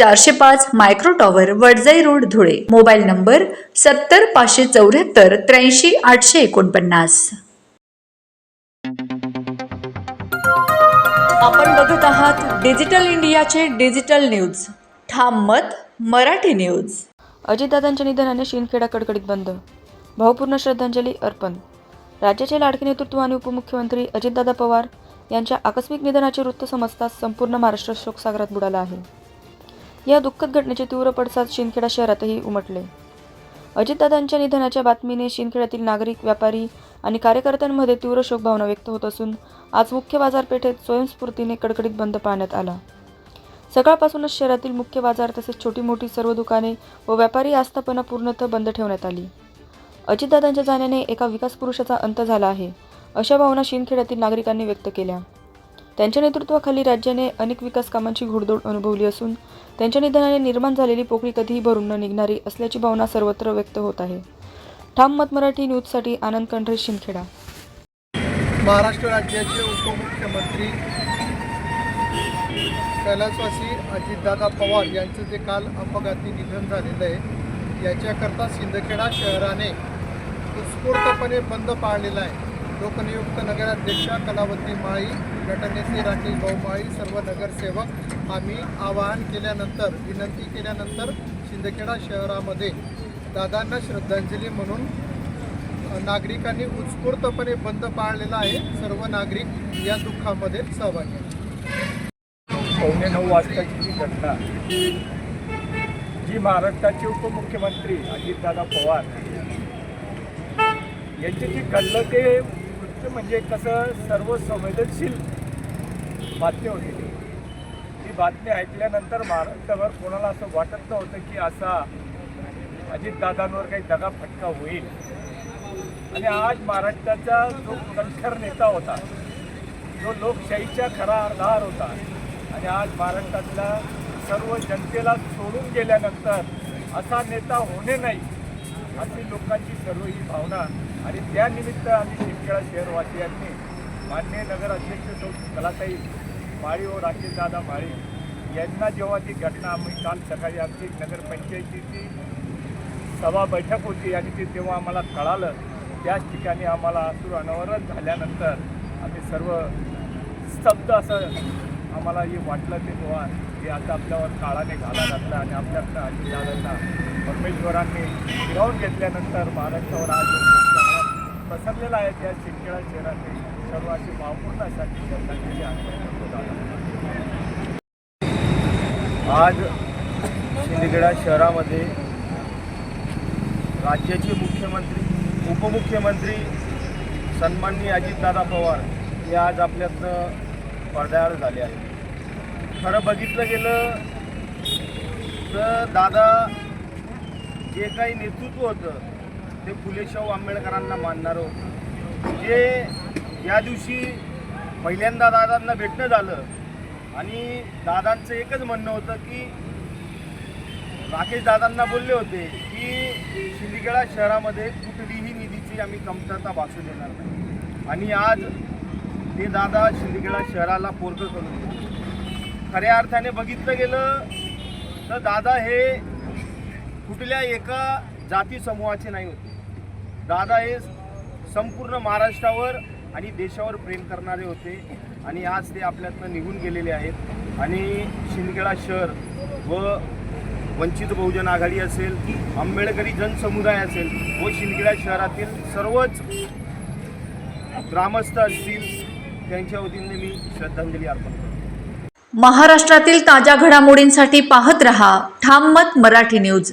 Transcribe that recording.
चारशे पाच micro tower Wadjai road Dhule. Mobile number सत्तर पाचशे चौऱ्याहत्तर त्र्याऐंशी आठशे एकोणपन्नास. आपण बघत आहात डिजिटल इंडियाचे डिजिटल न्यूज. ठाम मत मराठी न्यूज. अजितदादांच्या निधनाने शिंदखेडा कडकडीत बंद. भावपूर्ण श्रद्धांजली अर्पण. राज्याचे लाडके नेतृत्व आणि उपमुख्यमंत्री अजितदादा पवार यांच्या आकस्मिक निधनाचे वृत्त समजताच संपूर्ण महाराष्ट्र शोकसागरात बुडाला आहे. या दुःखद घटनेचे तीव्र पडसाद शिंदखेडा शहरातही उमटले. अजितदादांच्या निधनाच्या बातमीने शिंदखेड्यातील नागरिक व्यापारी आणि कार्यकर्त्यांमध्ये तीव्र शोकभावना व्यक्त होत असून आज मुख्य बाजारपेठेत स्वयंस्फूर्तीने कडकडीत बंद पाळण्यात आला. सकाळपासूनच शहरातील मुख्य बाजार तसेच छोटी मोठी सर्व दुकाने व व्यापारी आस्थापना पूर्णतः बंद ठेवण्यात आली. अजितदादांच्या जाण्याने एका विकास पुरुषाचा अंत झाला आहे अशा भावना शिंदखेड्यातील नागरिकांनी व्यक्त केल्या. त्यांच्या नेतृत्वाखाली राज्याने अनेक विकास कामांची घोडदौड अनुभवली असून त्यांच्या निधनाने निर्माण झालेली पोकळी कधीही भरून न निघणारी असल्याची भावना सर्वत्र व्यक्त होत आहे. ठाम मत मराठी न्यूजसाठी आनंद कंठरे शिंदखेडा. महाराष्ट्र राज्याचे उपमुख्यमंत्री कैलासवासी अजितदादा पवार यांचं जे काल अपघाती निधन झालेलं आहे याच्याकरता सिंदखेडा शहराने उत्स्फूर्तपणे बंद पाळलेला आहे. लोकनियुक्त नगराध्यक्षा कलावती माळी गटनेते राकेश भाऊ माळी सर्व नगरसेवक आम्ही आवाहन केल्यानंतर विनंती केल्यानंतर सिंदखेडा शहरामध्ये दादांना श्रद्धांजली म्हणून नागरिकांनी उत्स्फूर्तपणे बंद पाळलेला आहे. सर्व नागरिक या दुःखामध्ये सहभागी पावणे नऊ वाजताची जी घटना. जी महाराष्ट्राचे उपमुख्यमंत्री अजितदादा पवार यांची जी घडलं ते म्हणजे कसं सर्व संवेदनशील बातमी होती ती. बातमी ऐकल्यानंतर महाराष्ट्रावर कोणाला असं वाटत नव्हतं की असा अजितदादांवर काही दगाफटका होईल. आणि आज महाराष्ट्राचा जो कणखर नेता होता जो लोकशाहीचा खरा आधार होता आणि आज महाराष्ट्रातल्या सर्व जनतेला सोडून गेल्यानंतर असा नेता होणे नाही अशी लोकांची सर्व ही भावना आणि त्यानिमित्त आम्ही शिंदखेडा शहरवासियांनी मान्य नगराध्यक्ष सौ कलाताई माळी व राकेशदादा माळी यांना जेव्हा ती घटना आम्ही काल सकाळी आमची नगरपंचायतीची सभा बैठक होती आणि ती तेव्हा आम्हाला कळालं त्याच ठिकाणी आम्हाला असूर अनावरण झाल्यानंतर आम्ही सर्व स्तब्ध असं आम्हाला हे वाटलं ते तेव्हा की आता आपल्यावर काळाने घाला घातला आणि आपल्यातनं आणि दादांना परमेश्वरांनी फिरवून घेतल्यानंतर महाराष्ट्रावर आज पसरलेला आहे त्या शिंदखेडा शहरातील सर्व अशी श्रद्धांजली अर्पण आज शिंदखेडा शहरामध्ये राज्याचे मुख्यमंत्री उपमुख्यमंत्री सन्माननीय अजितदादा पवार हे आज आपल्यातनं पडद्याआड झाले आहे खरं बघितलं गेलं तर दादा जे काही नेतृत्व होतं ते फुले शाहू आंबेडकरांना मानणारं जे या दिवशी पहिल्यांदा दादांना भेटणं झालं आणि दादांचं एकच म्हणणं होतं की राकेश दादांना बोलले होते की शिंदखेडा शहरामध्ये कुठलीही निधीची आम्ही कमतरता भासू देणार नाही. आणि आज ते दादा शिंदखेडा शहराला पोरकं करून खऱ्या अर्थाने बघितलं गेलं तर दादा हे कुठल्या एका जाती समूहाचे नाही होते. दादा हे संपूर्ण महाराष्ट्रावर आणि देशावर प्रेम करणारे होते आणि आज ते आपल्यातनं निघून गेलेले आहेत. आणि शिंदखेडा शहर व वंचित बहुजन आघाडी असेल आंबेडकरी जनसमुदाय असेल व शिंदखेडा शहरातील सर्वच ग्रामस्थ असतील त्यांच्या वतीने मी श्रद्धांजली अर्पण करतो. महाराष्ट्रातील ताज्या घडामोडींसाठी पाहत रहा ठाम मत मराठी न्यूज.